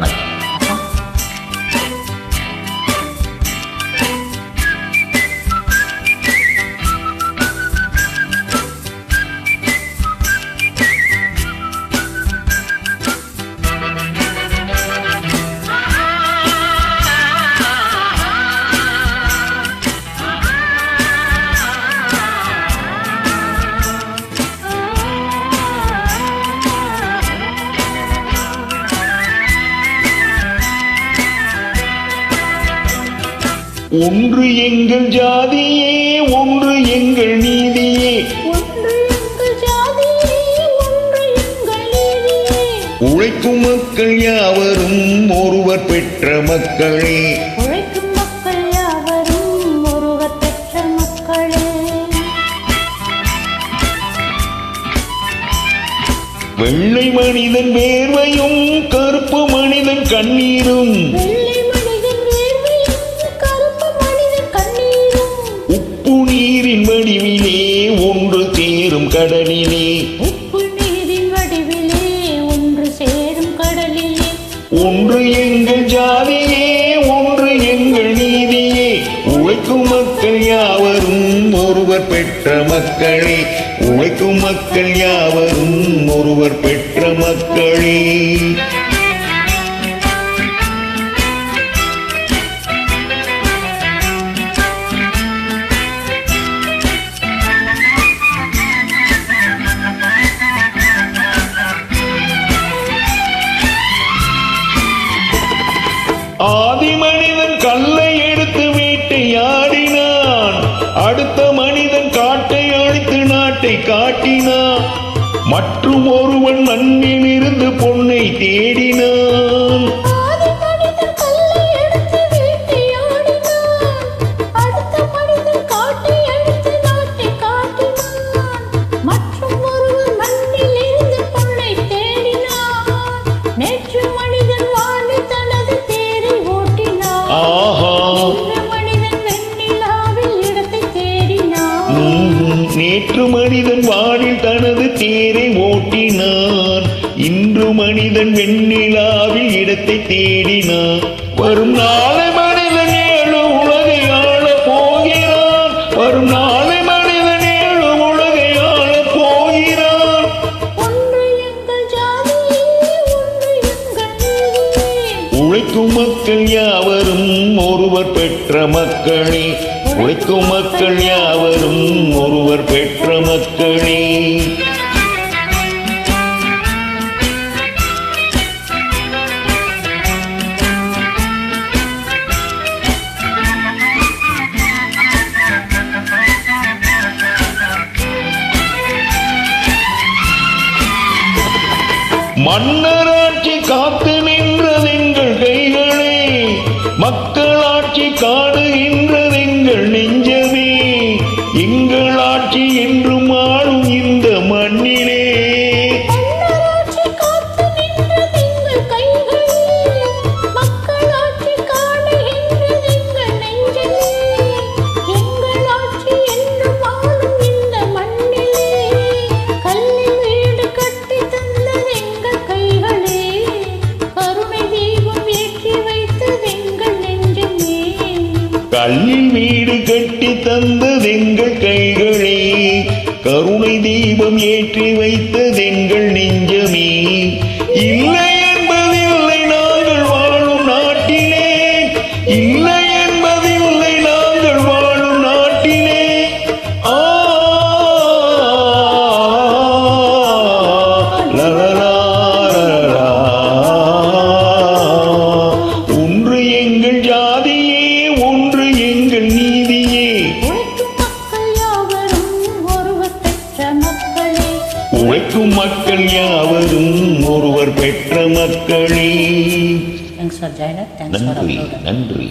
barato. ஒன்று எங்கள் ஜாதியே ஒன்று எங்கள் நீதியே. உழைக்கும் மக்கள் யாவரும் ஒருவர் பெற்ற மக்களே. வெள்ளை மனிதன் வேர்வையும் கருப்பு மனிதன் கண்ணீரும். நீரின் வடிவிலே ஒன்று சேரும் கடலிலே. உப்பு நீரின் வடிவிலே ஒன்று சேரும் கடலிலே. ஒன்று எங்கள் ஜாதியே ஒன்று எங்கள் நீதியே. உழைக்கும் மக்கள் யாவரும் ஒருவர் பெற்ற மக்களே. உழைக்கும் மக்கள் யாவரும் ஒருவர் பெற்ற மக்களே. அடுத்த மனிதன் காட்டை அழித்து நாட்டை காட்டினான். மற்றும் ஒருவன் மண்ணில் பொன்னை தேடினான். நேற்று மனிதன் வானில் தனது தேரை ஓட்டினான் இன்று மனிதன் வெண்ணிலாவில் இடத்தை தேடினான் வரும் நாளை மனிதன் ஏழு உலகை ஆள போகிறான் வரும் நாளை மனிதன் ஏழு உலகை ஆள போகிறான் உழைக்கும் மக்கள் யாவரும் ஒருவர் பெற்ற மக்களே. உழைக்கும் மக்கள் யாவரும் மன்னராட்சி காத்து நின்றதெங்கள் கைகளே மக்களாட்சி காடுகின்ற கல்லில் வீடு கட்டி தந்ததெங்கள் கைகளே கருணை தீபம் ஏற்றி வைத்ததெங்கள் நெஞ்சமே. இல்லை யாவரும் ஒருவர் பெற்ற மக்களே நன்றி. நன்றி